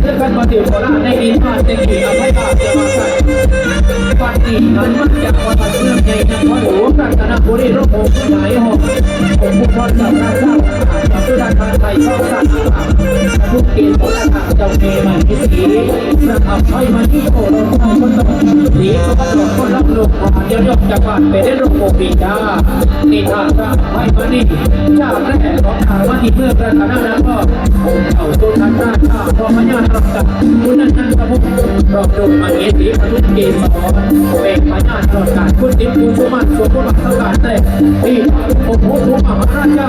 เพื่อนแฟนมาเดียวโคราชได้มีชาติเต็มที่ทำให้ภาพจะมา นันมันจากวัชื่อใหญ่นะพอหลวงรัปุรีรบผมใหญ่หกผมผู้คนสำนักสร้างจากสุดาทางไทยชอบสร้างทุกเกณฑ์ผู้ละางเจ้าเมย์มันที่สีระทำใมณีโตรคนต้องสีก็ต้องหลงรับลูความยอดยอดจากบ้านไปได้รบผมปีดานทางสร้างมณีชาแรกของทางวันที่เมื่อรันนั้นก็ผมเข่าตัวทาานข้าพอมันยสับกับคุนันนันกระผมรอบดูมันเงี้ยสีลุกเกณฑ์สอนเบกมาญาติอกาลคุณติ๊กคุณชูมันสุขุมักสกัดเตะที่ผมผู้ผู้มหาราชา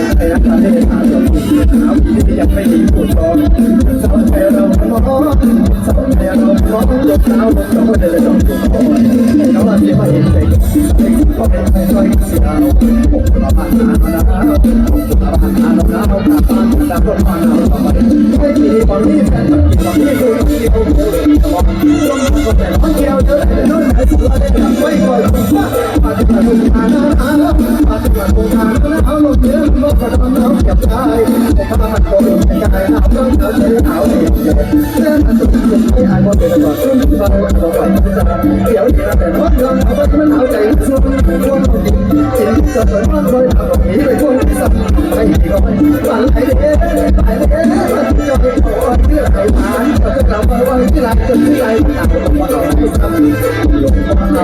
จะหาเรื่องหาผีที่ยังไม่มีผู้ชมสาวไทเราพร้อมสาไทเราพร้อมลูาวลูกต้อดินต้องถูกตองน้องที่ไม่เห็นใจก็เป็นใครใครเสียเอาผมก็มาหาแล้วผมก็มาหาแล้วนะผมมาตามตาคนมาแล้ไม่มีความรีบกันไม่มีความรีบที่ผมพูบอกต้องแต่ละเดียวเจอแต่ร้อยแต่สุดแล้วได้ทำว้ก่อว่าอาจจะถูกทางนะ มันคงทำแล้วเอาลงเนื้อมันก็ทำน้องจับได้แต่ถ้ามันโดนใจเอาต้องเอาใจเอาเองเรื่องมันสุดสุดไม่อายว่าเป็นก่อนเราเราไปเดี๋ยวเดี๋ยวแต่ว่าเรื่องเขาไม่เอาใจสู้ร่วมจริงจริงจะเปิดบ้านคอยทำแบบนี้ไปพวกนี้สักไม่ดีก็ไม่ฝันไหนเด้ฝันไหนเด้ฝันจะไปขอเรื่องไหนมาจะไปกลับไปว่าที่ไรจนที่ไรต่างกันว่าเราไม่ทำเรา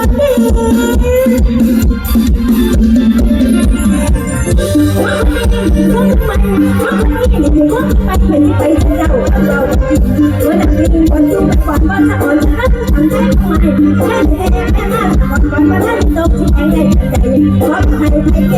ไปไปไปเจ้าเราวันนี้วันที่ฝันว่าจะอ่อนช้าทำให้ทำไมแค่แค่แค่มาฝันว่าท่านตกที่ใจใจใจความใครใคร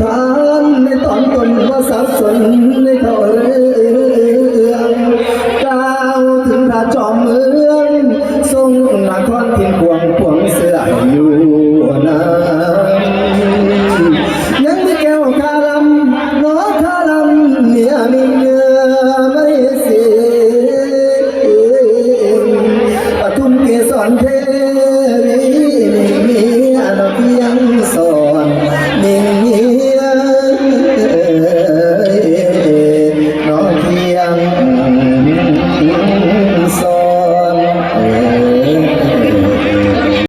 ทานในตอนตนว่าสับสนในเขา